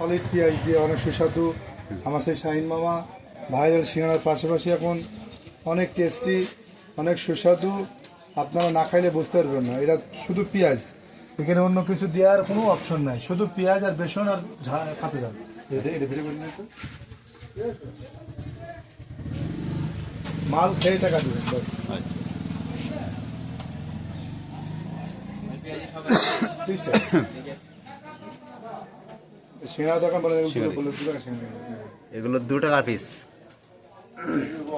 Solid পেঁয়াজ দিয়ে অনেক সুস্বাদু। আমার সেই শাহিন মামা ভাইরাল সিঙ্গারার পাশাপাশি এখন অনেক টেস্টি অনেক সুস্বাদু। আপনারা না খাইলে বুঝতে পারবেন না। এটা শুধু পেঁয়াজ। এখানে অন্য কিছু দেওয়ার কোনো অপশন নাই। শুধু পেঁয়াজ আর বেসন আর খাতে একটু। মাল খেয়ে টাকা দেবেন ত্রিশ টাকা। সিঙ্গারা দোকান বলে বলে বলে দু টাকা সিঙ্গারা এগুলো দু টাকা পিস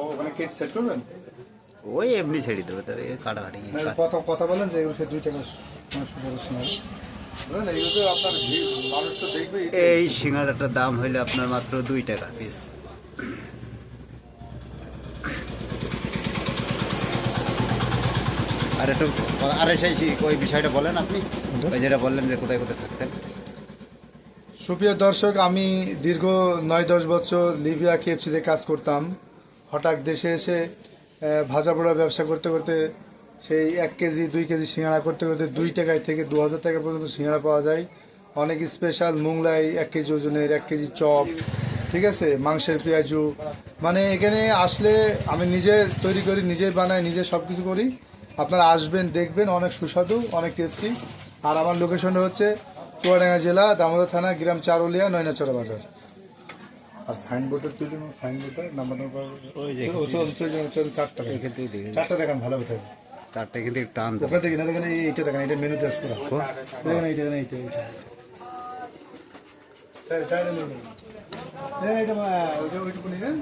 ওখানে কেট সেট করবেন? ওই এমনি ছেড়ে দেবে তবে কাটাকাটি কথা কথা বলেন যে এগুলো সে দুই টাকা মানে এই সিঙ্গারাটার দাম হইলে আপনার মাত্র দুই টাকা পিস আর একটু আর সেই ওই বিষয়টা বলেন আপনি। যেটা বললেন যে কোথায় কোথায় থাকতেন। সুপ্রিয় দর্শক, আমি দীর্ঘ নয় দশ বছর লিবিয়া কেএফসিতে কাজ করতাম। হঠাৎ দেশে এসে ভাজা পোড়া ব্যবসা করতে করতে সেই এক কেজি, দুই কেজি সিঙ্গাড়া করতে করতে দুই টাকায় থেকে দু হাজার টাকা পর্যন্ত সিঙ্গাড়া পাওয়া যায়। অনেক স্পেশাল মোংলাই এক কেজি ওজনের, এক কেজি চপ, ঠিক আছে? মাংসের পেঁয়াজু। মানে এখানে আসলে আমি নিজে তৈরি করি, নিজে বানাই, নিজে সব কিছু করি। আপনারা আসবেন, দেখবেন, অনেক সুস্বাদু, অনেক টেস্টি আর আমার লোকেশনটা হচ্ছে চুয়াডাঙ্গা জেলা দামোদর থানা গ্রাম চারুলিয়া নয়নাচড়া বাজার। আর নাম্বার নাম্বার চল চল চারটা। এখান চারটা দেখান ভালো কথা চারটে কিন্তু একটু টান। ওখানে না দেখেন এইটা দেখেন এটা মেনুতে আসবে। দেখেন এইটা দেখেন এইটা এইটা। চাই- চাইলে নিয়ে নেবেন। দেখেন এইটা ওইটা ওইটুকু নিবেন।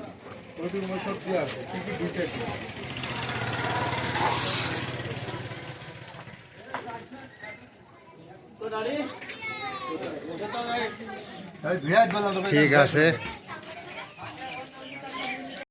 ওইটুকু সব দিয়ে আছে? কি কি দুইটা কি আরে ভিড়াত বানাবো ঠিক আছে।